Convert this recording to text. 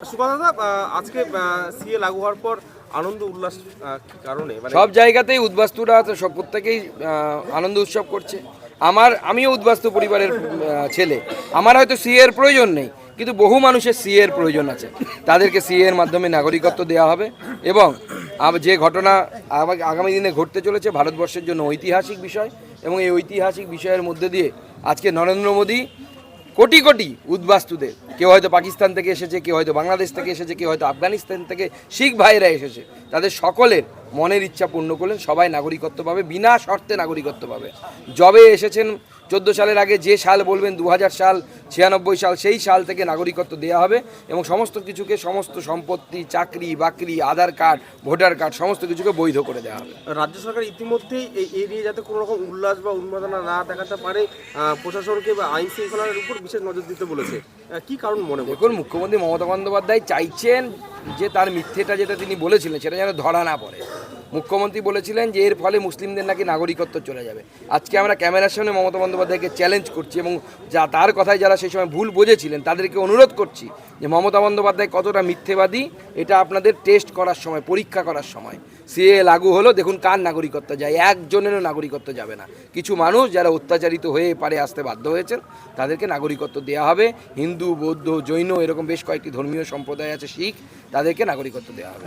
সুকান্ত আজকে সিএ লাগু হওয়ার পর আনন্দ, উল্লাস কারণে? মানে সব জায়গাতেই উদ্বাস্তুরা সব প্রত্যেকেই আনন্দ উৎসব করছে। আমার, আমিও উদ্বাস্তু পরিবারের ছেলে। আমার হয়তো সিএ এর প্রয়োজন নেই, কিন্তু বহু মানুষের সিএ এর প্রয়োজন আছে। তাদেরকে সিএ এর মাধ্যমে নাগরিকত্ব দেওয়া হবে এবং যে ঘটনা আগামী দিনে ঘটতে চলেছে ভারতবর্ষের জন্য ঐতিহাসিক বিষয় এবং এই ঐতিহাসিক বিষয়ের মধ্যে দিয়ে আজকে নরেন্দ্র মোদী কোটি কোটি উদ্বাস্তুদের কেউ হয়তো পাকিস্তান থেকে এসেছে, কেউ হয়তো বাংলাদেশ থেকে এসেছে, কেউ হয়তো আফগানিস্তান থেকে শিখ ভাইরা এসেছে। তাদের সকলের মনের ইচ্ছা পূর্ণ করলেন সবাই নাগরিকত্ব পাবে বিনা শর্তে নাগরিকত্ব পাবে। জবে এসেছেন চোদ্দ সালের আগে যে সাল বলবেন দু হাজার সাল ছিয়ানব্বই সাল সেই সাল থেকে নাগরিকত্ব দেওয়া হবে এবং সমস্ত কিছুকে সমস্ত সম্পত্তি চাকরি বাকরি আধার কার্ড ভোটার কার্ড সমস্ত কিছুকে বৈধ করে দেওয়া হবে। রাজ্য সরকার ইতিমধ্যেই এই নিয়ে যাতে কোনো রকম উল্লাস বা উন্মাদনা না দেখাতে পারে প্রশাসনকে বা আইন শৃঙ্খলার উপর বিশেষ নজর দিতে বলেছে। কি কারণ মনে দেখুন মুখ্যমন্ত্রী মমতা বন্দ্যোপাধ্যায় চাইছেন যে তার মিথ্যেটা যেটা তিনি বলেছিলেন সেটা যেন ধরা না পড়ে। মুখ্যমন্ত্রী বলেছিলেন যে এর ফলে মুসলিমদের নাকি নাগরিকত্ব চলে যাবে। আজকে আমরা ক্যামেরার সামনে মমতা বন্দ্যোপাধ্যায়কে চ্যালেঞ্জ করছি এবং যা তার কথায় যারা সেই সময় ভুল বুঝেছিলেন তাদেরকে অনুরোধ করছি যে মমতা বন্দ্যোপাধ্যায় কতটা মিথ্যেবাদী এটা আপনাদের টেস্ট করার সময় পরীক্ষা করার সময়। সিএ লাগু হলো দেখুন কার নাগরিকত্ব যায় একজনেরও নাগরিকত্ব যাবে না। কিছু মানুষ যারা অত্যাচারিত হয়ে পারে আসতে বাধ্য হয়েছেন তাদেরকে নাগরিকত্ব দেওয়া হবে। হিন্দু বৌদ্ধ জৈন এরকম বেশ কয়েকটি ধর্মীয় সম্প্রদায় আছে শিখ তাদেরকে নাগরিকত্ব দেওয়া হবে।